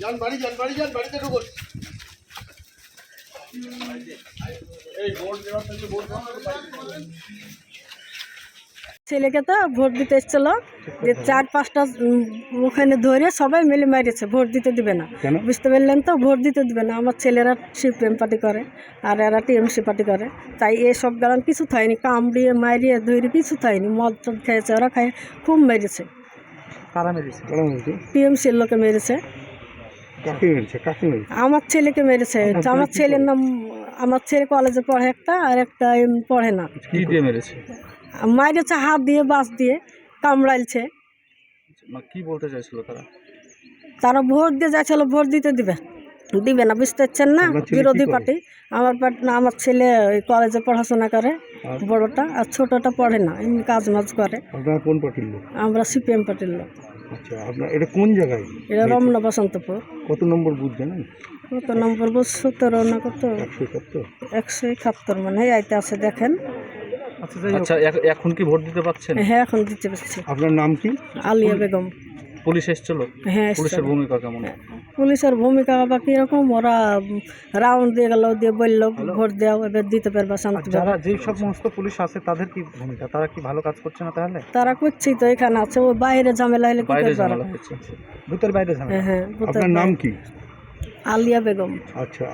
যান বাড়ি যান বাড়ি যান বাড়িতে ঢুকুন। এই ভোট দেওয়ার থেকে ভোট দেওয়ার ছেলেকে তো ভোট দিতে এসেছিল যে চার পাঁচটা ওখানে ধরে সবাই মিলে মেরেছে ভোট দিতে দিবে না? বুঝতে পারলেন তো ভোট দিতে দিবে না। আমার ছেলেরা সিপিএম পার্টি করে আর এরা টিএমসি পার্টি করে। তাই এসব গালান কিছু থাইনি কামড়িয়ে মারিয়ে ধরে কিছু থাইনি মদ টদ খেয়েছে ওরা খায় খুব মেরেছে। কারা মেরেছে? টিএমসির লোকে মেরেছে। কাকে মেরেছে? কাকে মেরেছে? আমার ছেলেকে মেরেছে। আমার ছেলের নাম আমার ছেলে কলেজে পড়ে একটা আর একটা পড়ে না। কি দিয়ে মেরেছে? মারেছে হাত দিয়ে বাস দিয়ে কামড়াইছে। কি বলতে চাইছিল তারা? তারা ভোট দিয়ে যাচ্ছিল ভোট দিতে দিবে। দিবে না বুঝতে পারছেন না? বিরোধী পার্টি। আমার পার্টি আমার ছেলে ওই কলেজে পড়াশোনা করে? বড়টা আর ছোটটা পড়ে না এমনি কাজ মাজ করে। আপনার কোন পার্টির লোক? আমরা সিপিএম পার্টির লোক। আচ্ছা আপনার এটা কোন জায়গায়? এটা রমনা বসন্তপুর। কত নম্বর বুথ জানেন? কত নম্বর বস সতেরো না কত? একশো একাত্তর। একশো একাত্তর মানে আইতে আছে দেখেন। আচ্ছা এখ- এখন কি ভোট দিতে পারছেন? হ্যাঁ এখন দিতে পারছি। আপনার নাম কি? আলিয়া বেগম। পুলিশ এসেছিল? হ্যাঁ পুলিশের ভূমিকা কেমন? পুলিশের ভূমিকা বা কীরকম? ওরা রাউন্ড দিয়ে গেল দিয়ে বলল ভোট দেওয়া এবার দিতে পারবে শান্তি যারা যেই সব সমস্ত পুলিশ আছে তাদের কি ভূমিকা? তারা কি ভালো কাজ করছে না তাহলে? তারা করছি তো এখানে আছে ও বাইরে ঝামেলা হলে কি বাইরে করবে ওরা? ঝামেলা হচ্ছে ভূতের বাইরে ঝামেলা। হ্যাঁ হ্যাঁ আপনার নাম। কি? আলিয়া বেগম। আচ্ছা